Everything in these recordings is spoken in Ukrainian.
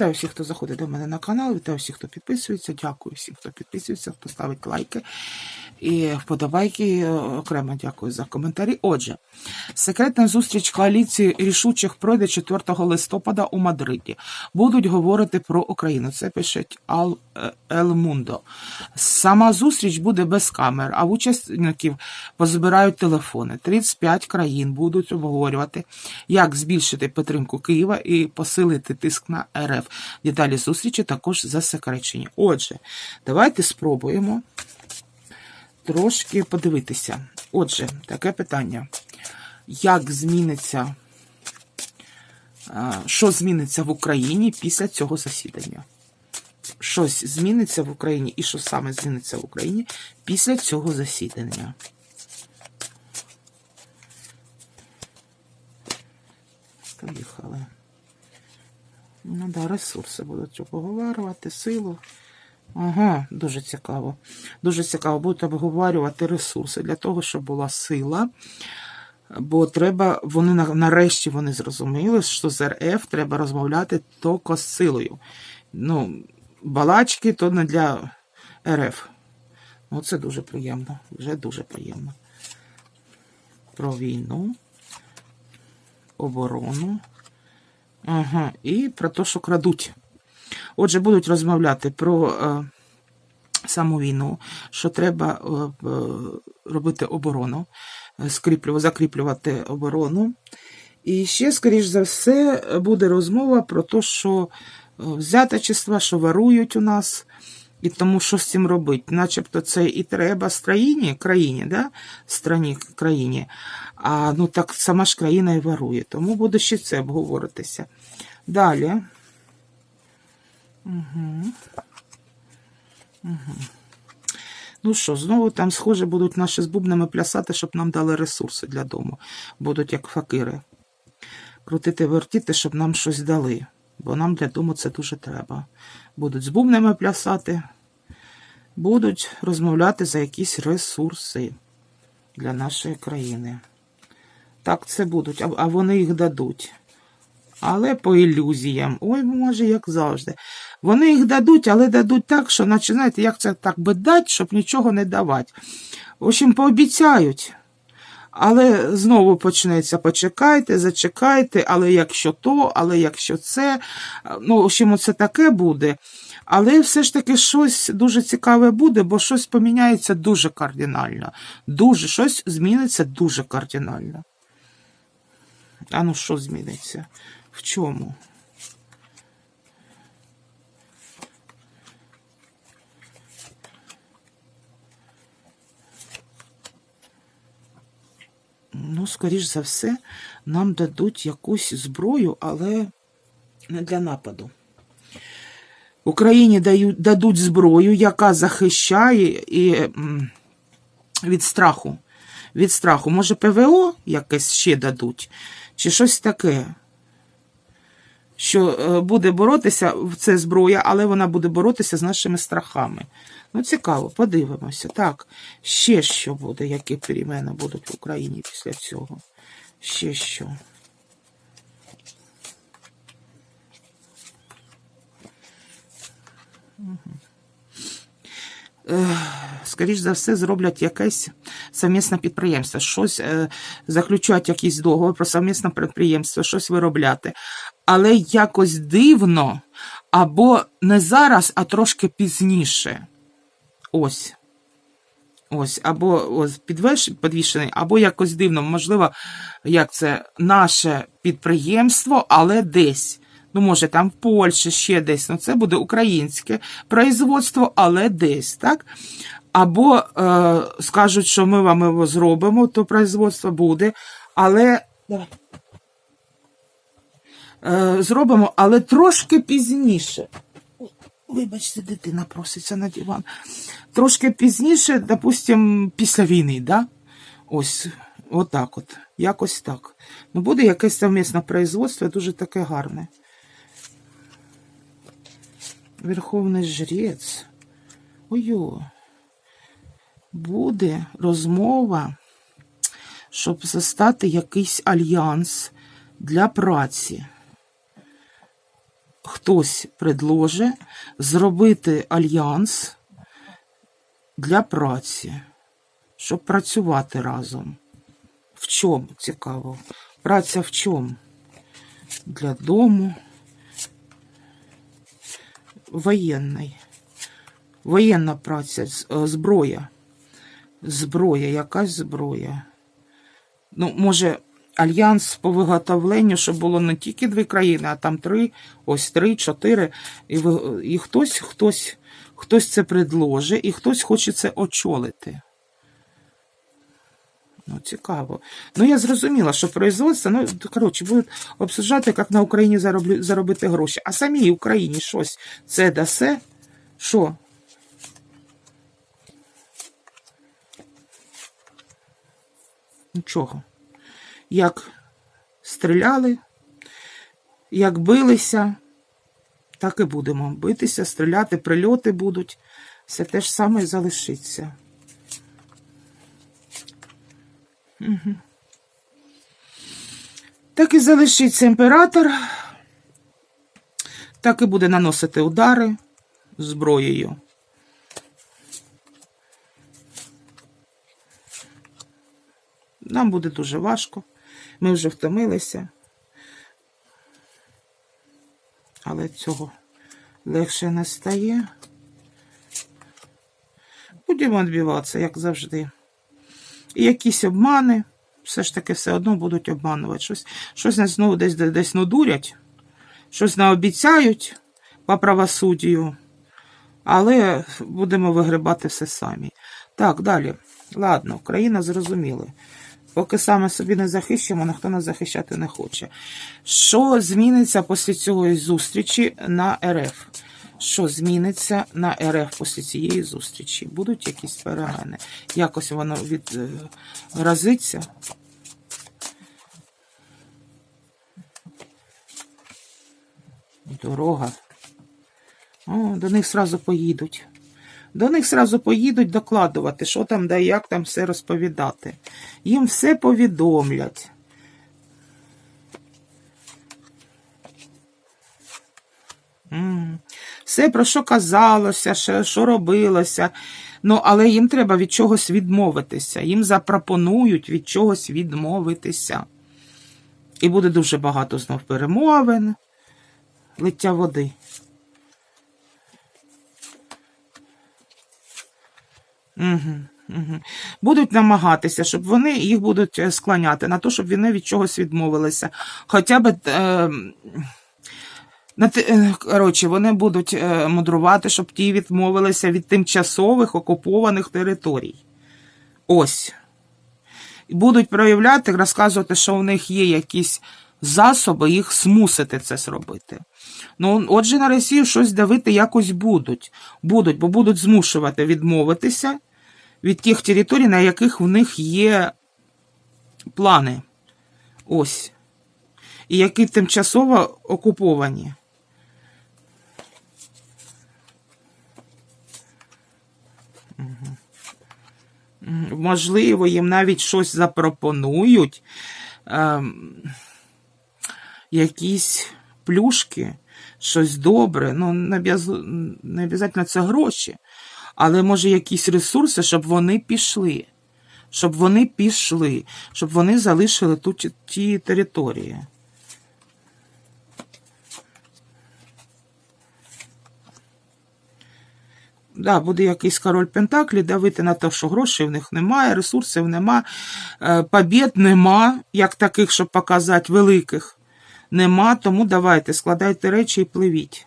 Вітаю всіх, хто заходить до мене на канал. Вітаю всіх, хто підписується. Дякую всім, хто підписується, хто ставить лайки і вподобайки. Окремо дякую за коментарі. Отже, секретна зустріч коаліції рішучих пройде 4 листопада у Мадриді. Будуть говорити про Україну. Це пише Ал Ел Мундо. Сама зустріч буде без камер, а учасників позбирають телефони. 35 країн будуть обговорювати, як збільшити підтримку Києва і посилити тиск на РФ. Деталі зустрічі також засекречені. Отже, давайте спробуємо трошки подивитися. Отже, таке питання. Як зміниться, що зміниться в Україні після цього засідання? Щось зміниться в Україні і що саме зміниться в Україні після цього засідання? Поїхали. Ну да, ресурси будуть обговорювати, силу. Ага, дуже цікаво. Дуже цікаво, будуть обговорювати ресурси для того, щоб була сила. Бо треба, вони нарешті вони зрозуміли, що з РФ треба розмовляти тільки з силою. Ну, балачки то не для РФ. Ну, це дуже приємно. Вже дуже приємно. Про війну, оборону. Ага, і про те, що крадуть. Отже, будуть розмовляти про е, саму війну, що треба е, е, робити оборону, закріплювати оборону. І ще, скоріш за все, буде розмова про те, що взяточества, що ворують у нас, і тому що з цим робити. Начебто це і треба країні, країні, да? страні, країні. А ну так сама ж країна і ворує. Тому буде ще це обговоритися. Далі. Ну що, знову там, схоже, будуть наші з бубнами плясати, щоб нам дали ресурси для дому. Будуть як факири. Крутити, вертіти, щоб нам щось дали. Бо нам для дому це дуже треба. Будуть з бубнами плясати, будуть розмовляти за якісь ресурси для нашої країни. Так, це будуть, а вони їх дадуть. Але по ілюзіям. Ой, може, як завжди. Вони їх дадуть, але дадуть так, що, наче, знаєте, як це так би дати, щоб нічого не давати. В общем, пообіцяють. Але знову почнеться, почекайте, зачекайте, але якщо то, але якщо це, ну, в общем, це таке буде. Але все ж таки щось дуже цікаве буде, бо щось поміняється дуже кардинально. Дуже щось зміниться дуже кардинально. А ну що зміниться? В чому? Ну, скоріш за все, нам дадуть якусь зброю, але не для нападу. Україні дають, дадуть зброю, яка захищає і, від страху. Від страху. Може, ПВО якесь ще дадуть, чи щось таке. Що е, буде боротися, це зброя, але вона буде боротися з нашими страхами. Ну, цікаво, подивимося. Так, ще що буде, які перемени будуть в Україні після цього. Ще що. Скоріш за все, зроблять якесь совмісне підприємство, щось е, заключать якийсь договор про совмісне підприємство, щось виробляти. Але якось дивно, або не зараз, а трошки пізніше. Ось. Ось, або ось підвішений, або якось дивно, можливо, як це наше підприємство, але десь. Ну, може, там в Польщі ще десь. Ну, це буде українське производство, але десь, так? Або е, скажуть, що ми вам його зробимо, то производство буде, але. Давай. Е, зробимо, але трошки пізніше. Вибачте, дитина проситься на диван. Трошки пізніше, допустим, після війни, да? Ось, отак от. Якось так. Ну, буде якесь совмісне производство, дуже таке гарне. Верховний жрець. Ой-ой. Буде розмова, щоб застати якийсь альянс для праці. хтось предложить зробити альянс для праці, щоб працювати разом. В чому цікаво? Праця в чому? Для дому. Воєнний. Воєнна праця, е, зброя. Зброя, якась зброя. Ну, може, альянс по виготовленню, щоб було не тільки дві країни, а там три, ось три, чотири. І, і хтось, хтось, хтось це предложить, і хтось хоче це очолити. Ну, цікаво. Ну, я зрозуміла, що производство, ну, коротше, будуть обсуждати, як на Україні заробити гроші. А самій Україні щось це дасе? Що? Нічого. Як стріляли, як билися, так і будемо битися, стріляти, прильоти будуть. Все те ж саме і залишиться. Так і залишиться імператор, так і буде наносити удари зброєю. Нам буде дуже важко. Ми вже втомилися. Але цього легше не стає. Будемо відбиватися, як завжди. І якісь обмани, все ж таки все одно будуть обманувати. Щось, щось нас знову десь, десь надурять, щось наобіцяють по правосуддю, але будемо вигрибати все самі. Так, далі. Ладно, Україна зрозуміли. Поки саме собі не захищимо, ніхто нас захищати не хоче. Що зміниться після цієї зустрічі на РФ? Що зміниться на РФ після цієї зустрічі? Будуть якісь перемени? Якось воно відразиться? Дорога. О, до них сразу поїдуть. До них сразу поїдуть докладувати, що там, де як там все розповідати. Їм все повідомлять. Все, про що казалося, що, що робилося. Ну, але їм треба від чогось відмовитися. Їм запропонують від чогось відмовитися. І буде дуже багато знов перемовин, лиття води. Угу, угу. Будуть намагатися, щоб вони їх будуть е, склоняти на те, щоб вони від чогось відмовилися. Хоча б. Е, коротше, вони будуть е, мудрувати, щоб ті відмовилися від тимчасових окупованих територій. Ось. І будуть проявляти, розказувати, що в них є якісь засоби їх змусити це зробити. Ну, отже, на Росію щось давити якось будуть. Будуть, бо будуть змушувати відмовитися від тих територій, на яких в них є плани. Ось. І які тимчасово окуповані. Можливо, їм навіть щось запропонують, ем, якісь плюшки, щось добре. Ну, не обов'язково це гроші, але може якісь ресурси, щоб вони пішли. Щоб вони пішли, щоб вони залишили ту, ті- ті території. Да, буде якийсь король Пентаклі давити на те, що грошей в них немає, ресурсів нема, е, побід нема, як таких, щоб показати, великих. Нема, тому давайте, складайте речі і пливіть.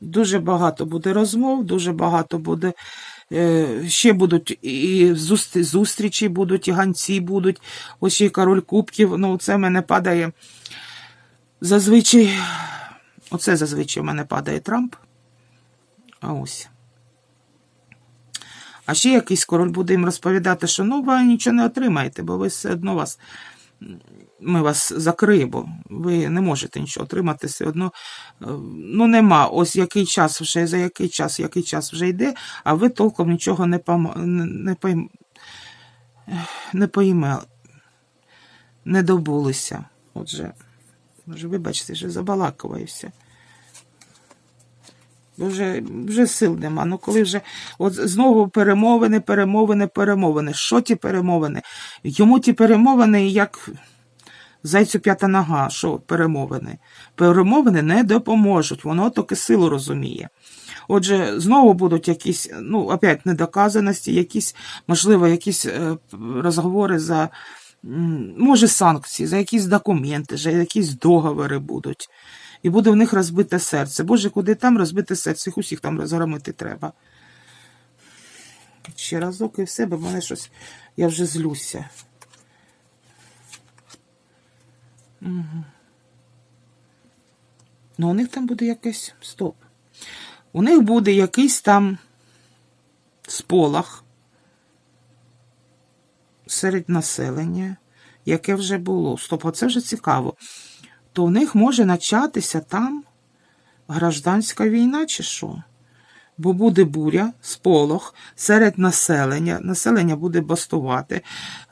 Дуже багато буде розмов, дуже багато буде. е, Ще будуть і зустрічі будуть, і ганці будуть. Ось й король кубків. Ну, це мене падає зазвичай. Оце зазвичай в мене падає Трамп. А ось. А ще якийсь король буде їм розповідати, що ну ви нічого не отримаєте, бо ви все одно вас. Ми вас закриємо, ви не можете нічого отримати все одно. е, Ну, нема. Ось який час вже, за який час, який час вже йде, а ви толком нічого не пом... не, пойм... не пойме, не добулися. Отже, може, вибачте, що забалакуваюся. Бо вже, вже сил нема. Ну коли вже от знову перемовини, перемовини, перемовини. Що ті перемовини? Йому ті перемовини як зайцю п'ята нога, що перемовини. Перемовини не допоможуть, воно тільки силу розуміє. Отже, знову будуть якісь, ну, опять недоказаності, якісь, можливо, якісь е, розговори за, може, санкції, за якісь документи, за якісь договори будуть. І буде в них розбите серце. Боже, куди там розбите серце? Їх усіх там розгромити треба. Ще разок і все, бо в мене щось. Я вже злюся. Угу. Ну, у них там буде якесь. Стоп. У них буде якийсь там сполох серед населення, яке вже було. Стоп, оце вже цікаво. То в них може початися там гражданська війна, чи що? Бо буде буря, сполох серед населення, населення буде бастувати,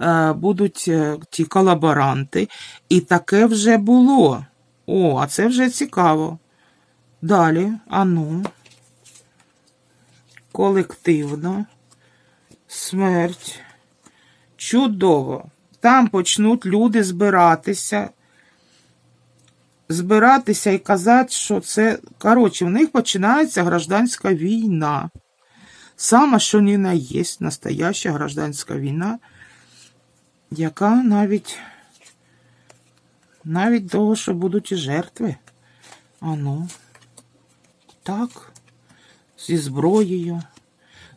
е, будуть е, ті колаборанти, і таке вже було. О, а це вже цікаво. Далі, ану, колективно, смерть. Чудово. Там почнуть люди збиратися збиратися і казати, що це. Коротше, в них починається гражданська війна. Саме, що ні на є настояща гражданська війна, яка навіть навіть того, що будуть і жертви. Ану, так, зі зброєю,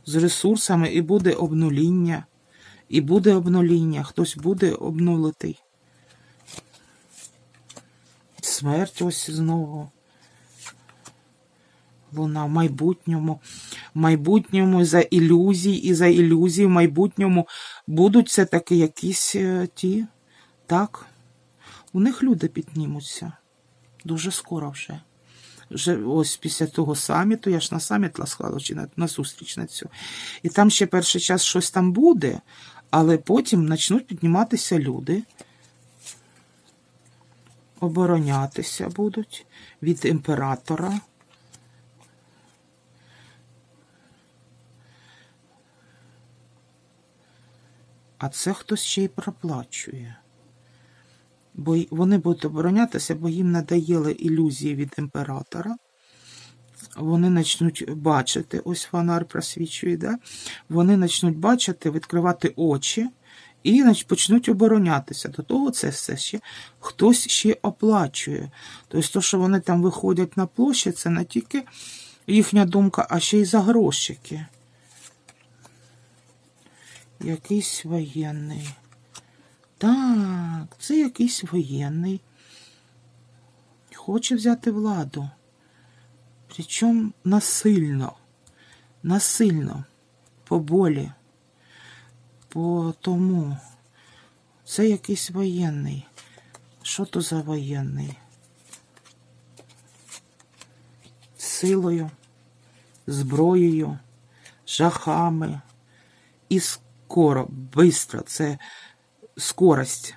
з ресурсами, і буде обнуління, і буде обнуління, хтось буде обнулитий смерть ось знову. Луна в майбутньому, в майбутньому за ілюзій і за ілюзій в майбутньому будуть все-таки якісь е, ті, так, у них люди піднімуться. Дуже скоро вже. Вже ось після того саміту, я ж на саміт ласкала, чи на, на цю. І там ще перший час щось там буде, але потім почнуть підніматися люди оборонятися будуть від імператора. А це хтось ще й проплачує. Бо вони будуть оборонятися, бо їм надоїли ілюзії від імператора. Вони почнуть бачити, ось фонар просвічує, да? вони почнуть бачити, відкривати очі і почнуть оборонятися. До того це все ще хтось ще оплачує. Тобто, то, що вони там виходять на площадь, це не тільки їхня думка, а ще й за грошики. Якийсь воєнний. Так, це якийсь воєнний. Хоче взяти владу. Причому насильно. Насильно. По болі. По тому. Це якийсь воєнний. Що то за воєнний? Силою, зброєю, жахами. І скоро, бистро, це скорость.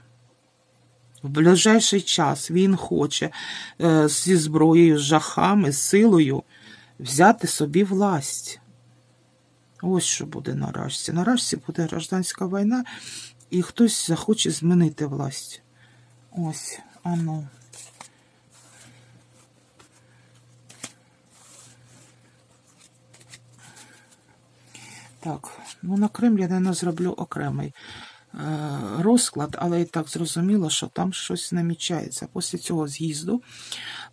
В ближайший час він хоче е, зі зброєю, з жахами, з силою взяти собі власть. Ось що буде на Рашці. На Рашці буде гражданська війна, і хтось захоче змінити власть. Ось, ану. Так, ну на Крим я, наверное, зроблю окремий розклад, але і так зрозуміло, що там щось намічається. Після цього з'їзду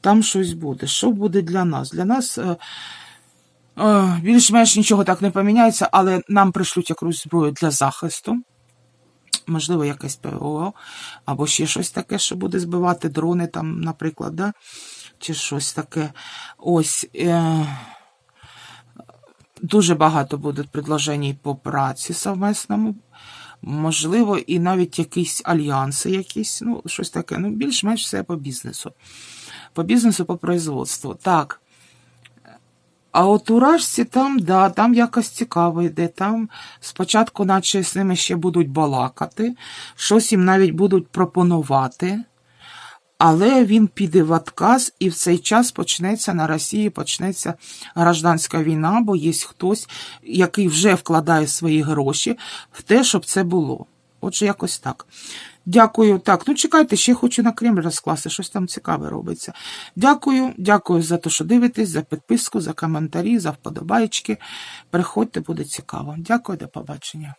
там щось буде. Що буде для нас? Для нас е, е, більш-менш нічого так не поміняється, але нам пришлють якусь зброю для захисту. Можливо, якесь ПВО, або ще щось таке, що буде збивати дрони, там, наприклад, да? чи щось таке. Ось. Е, Дуже багато буде предложень по праці совмесному. Можливо, і навіть якісь альянси, якісь, ну, щось таке. Ну, більш-менш все по бізнесу. По бізнесу, по производству. Так. А от у Рашці там, да, там якось цікаво йде. Там спочатку, наче з ними ще будуть балакати, щось їм навіть будуть пропонувати. Але він піде в отказ, і в цей час почнеться на Росії почнеться гражданська війна, бо є хтось, який вже вкладає свої гроші в те, щоб це було. Отже, якось так. Дякую. Так, ну чекайте, ще хочу на Кремль розкласти, щось там цікаве робиться. Дякую, дякую за те, що дивитесь, за підписку, за коментарі, за вподобайки. Приходьте, буде цікаво. Дякую, до побачення.